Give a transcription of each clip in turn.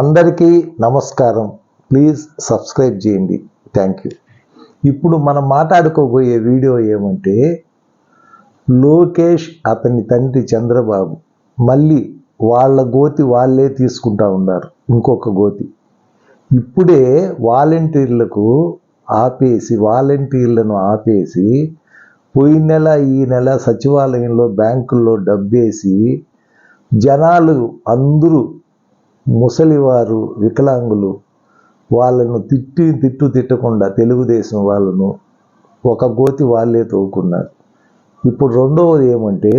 అందరికీ నమస్కారం. Please subscribe చేయండి. Thank you. ఇప్పుడు మనం మాట్లాడుకోబోయే వీడియో ఏమంటే లోకేష్ అతని తండ్రి చంద్రబాబు మళ్ళీ వాళ్ళ గోతి వాళ్ళే తీసుకుంటా ఉన్నారు. ఇంకొక గోతి. ఇప్పుడే వాలంటీర్లకు ఆపేసి వాలంటీర్లను ఆపేసి పోయిన నెల ఈ నెల సచివాలయంలో బ్యాంకుల్లో డబ్బేసి జనాలు అందరూ ముసలివారు వికలాంగులు వాళ్ళను తిట్టి తిట్టు తిట్టకుండా తెలుగుదేశం వాళ్ళను ఒక గోతి వాళ్ళే తోకున్నారు ఇప్పుడు రెండవది ఏమంటే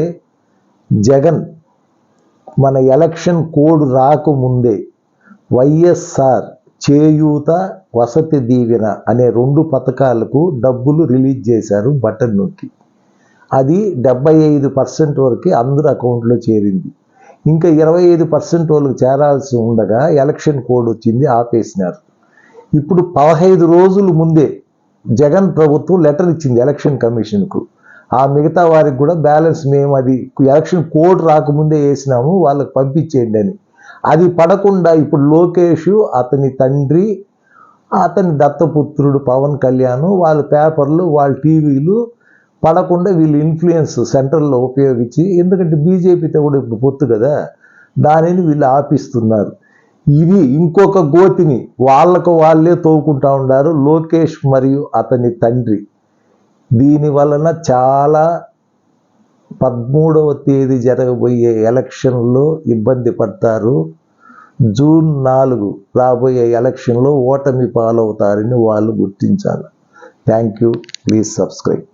జగన్ మన ఎలక్షన్ కోడ్ రాకముందే వైఎస్ఆర్ చేయూత వసతి దీవెన అనే రెండు పథకాలకు డబ్బులు రిలీజ్ చేశారు బటన్ నొక్కి. అది డెబ్బై ఐదు పర్సెంట్ వరకు అందరి అకౌంట్లో చేరింది. ఇంకా ఇరవై ఐదు పర్సెంట్ వాళ్ళకి చేరాల్సి ఉండగా ఎలక్షన్ కోడ్ వచ్చింది ఆపేసినారు. ఇప్పుడు పదహైదు రోజుల ముందే జగన్ ప్రభుత్వం లెటర్ ఇచ్చింది ఎలక్షన్ కమిషన్కు. ఆ మిగతా వారికి కూడా బ్యాలెన్స్ మేము అది ఎలక్షన్ కోడ్ రాకముందే వేసినాము వాళ్ళకి పంపించేయండి అని. అది పడకుండా ఇప్పుడు లోకేష్ అతని తండ్రి అతని దత్తపుత్రుడు పవన్ కళ్యాణ్ వాళ్ళ పేపర్లు వాళ్ళ టీవీలు పడకుండా వీళ్ళు ఇన్ఫ్లుయెన్స్ సెంట్రల్లో ఉపయోగించి ఎందుకంటే బీజేపీతో కూడా ఇప్పుడు పొత్తు కదా దానిని వీళ్ళు ఆపిస్తున్నారు. ఇది ఇంకొక గోతిని వాళ్ళకు వాళ్ళే తోవుకుంటా ఉన్నారు లోకేష్ మరియు అతని తండ్రి. దీని వలన చాలా పదమూడవ తేదీ జరగబోయే ఎలక్షన్లో ఇబ్బంది పడతారు. జూన్ నాలుగు రాబోయే ఎలక్షన్లో ఓటమి పాలవుతారని వాళ్ళు గుర్తించాలి. Thank you. Please subscribe.